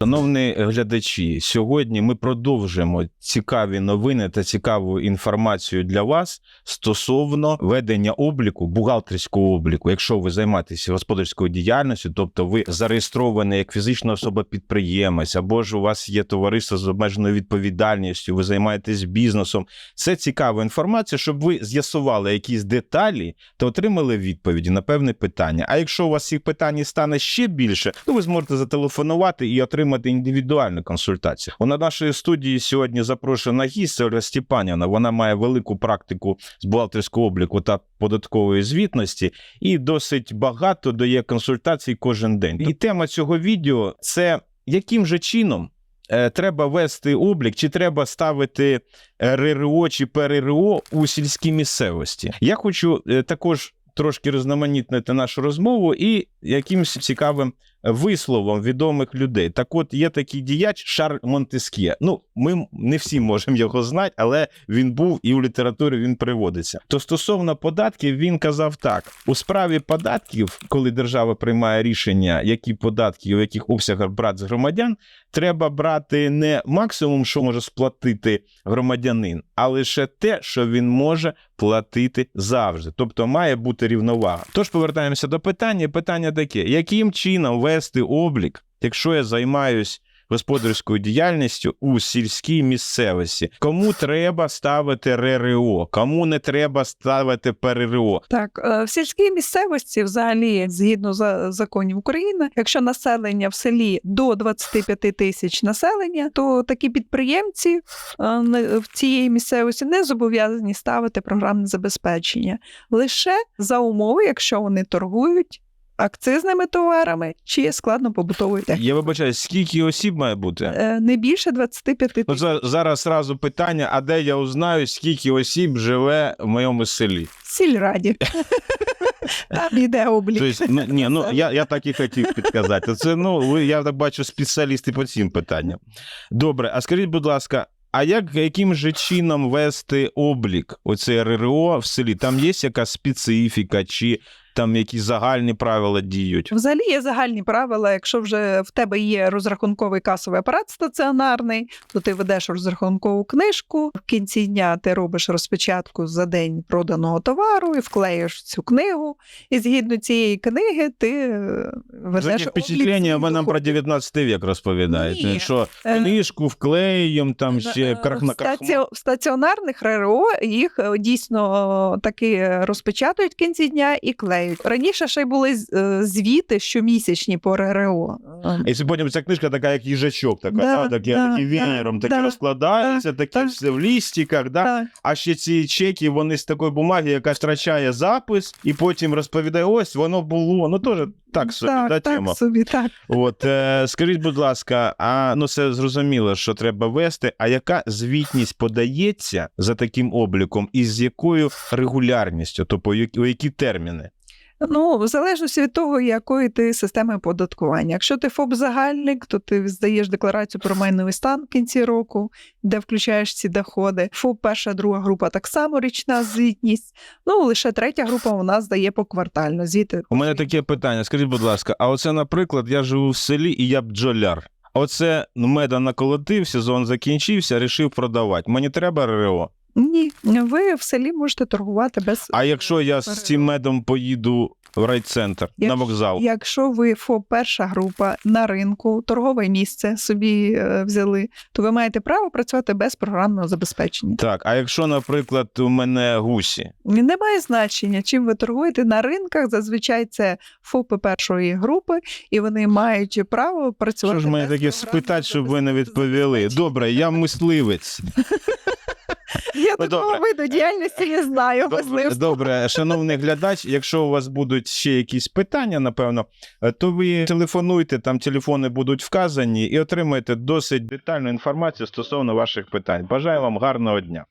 Шановні глядачі, сьогодні ми продовжимо цікаві новини та цікаву інформацію для вас стосовно ведення обліку, бухгалтерського обліку. Якщо ви займаєтеся господарською діяльністю, тобто ви зареєстровані як фізична особа-підприємець, або ж у вас є товариство з обмеженою відповідальністю, ви займаєтесь бізнесом. Це цікава інформація, щоб ви з'ясували якісь деталі та отримали відповіді на певне питання. А якщо у вас цих питань стане ще більше, то ви зможете зателефонувати і отримати індивідуальну консультацію. У на нашої студії сьогодні запрошена гість Ольга Степанівна. Вона має велику практику з бухгалтерського обліку та податкової звітності і досить багато дає консультацій кожен день. І тема цього відео це яким же чином. е, Треба вести облік, чи треба ставити е, РРО чи ПРРО у сільській місцевості. Я хочу е, також трошки різноманітнити нашу розмову і якимось цікавим висловом відомих людей. Так от є такий діяч Шарль Монтескє. Ну, ми не всі можемо його знати, але він був і у літературі він приводиться. То стосовно податків, він казав так: у справі податків, коли держава приймає рішення, які податки у яких обсягах брати з громадян, треба брати не максимум, що може сплатити громадянин, а лише те, що він може платити завжди. Тобто має бути рівновага. Тож повертаємося до питання. Питання таке: яким чином вести облік, якщо я займаюсь господарською діяльністю у сільській місцевості? Кому треба ставити РРО, кому не треба ставити ПРРО? Так, е, в сільській місцевості, взагалі, згідно за законів України, якщо населення в селі до 25 тисяч населення, то такі підприємці е, в цієї місцевості не зобов'язані ставити програмне забезпечення лише за умови, якщо вони торгують акцизними товарами чи складно-побутовою технікою. Я вибачаюсь, скільки осіб має бути? Е, Не більше 25 Ну, тисяч за- зараз зразу питання: а де я узнаю, скільки осіб живе в моєму селі? сільраді. Там іде облік. Тобто, ну, ні, ну я, я так і хотів підказати. Це ну, я так бачу, спеціалісти по цим питанням. Добре, а скажіть, будь ласка. А як яким же чином вести облік оце РРО в селі? Там є якась специфіка, чи там якісь загальні правила діють? Взагалі є загальні правила. Якщо вже в тебе є розрахунковий касовий апарат стаціонарний, то ти ведеш розрахункову книжку. В кінці дня ти робиш розпечатку за день проданого товару і вклеїш цю книгу. І згідно цієї книги ти е, ведеш впечатлення, ви нам про 19 вік розповідаєте. Ні. Що Е, книжку вклеїм, там ще Е, крах в стаці... стаціонарних РРО їх е, дійсно е, таки розпечатують в кінці дня і клеють. Раніше ще й були е, звіти щомісячні по РРО. І потім ця книжка така, як їжачок, така, Да, да, такі, да, такі да, веером, такі да, розкладаються, такі так. все в лістиках, да? Так. а ще ці чеки, вони з такої бумаги, яка втрачає запис, і потім розповідає, ось воно було. Ну теж так собі, так, да, так тема. собі, так. От е, скажіть, будь ласка, а ну це зрозуміло, що треба вести. А яка звітність подається за таким обліком, і з якою регулярністю, тобто у які терміни? Ну, в залежності від того, якої ти системи оподаткування. Якщо ти ФОП загальник, то ти здаєш декларацію про майновий стан в кінці року, де включаєш ці доходи. ФОП перша, друга група так само річна звітність. Ну лише третя група у нас здає поквартально. Звіти У мене таке питання. Скажіть, будь ласка, а оце, наприклад, я живу в селі і я бджоляр. Оце ну, меда наколотив, сезон закінчився, рішив продавати. Мені треба РРО. Ні, ви в селі можете торгувати без. А якщо я з цим медом поїду в райцентр на вокзал? Якщо ви ФОП перша група на ринку, торгове місце собі е, взяли, то ви маєте право працювати без програмного забезпечення. Так, а якщо, наприклад, у мене гусі, Немає значення, чим ви торгуєте на ринках. Зазвичай це ФОПи першої групи, і вони мають право працювати. що ж мене таке спитати, щоб ви не відповіли? Добре, я мисливець. Ну, такого добре. виду діяльності не знаю. Добре, добре, шановний глядач, якщо у вас будуть ще якісь питання, напевно, е, то ви телефонуйте, там телефони будуть вказані, і отримаєте досить детальну інформацію стосовно ваших питань. Бажаю вам гарного дня.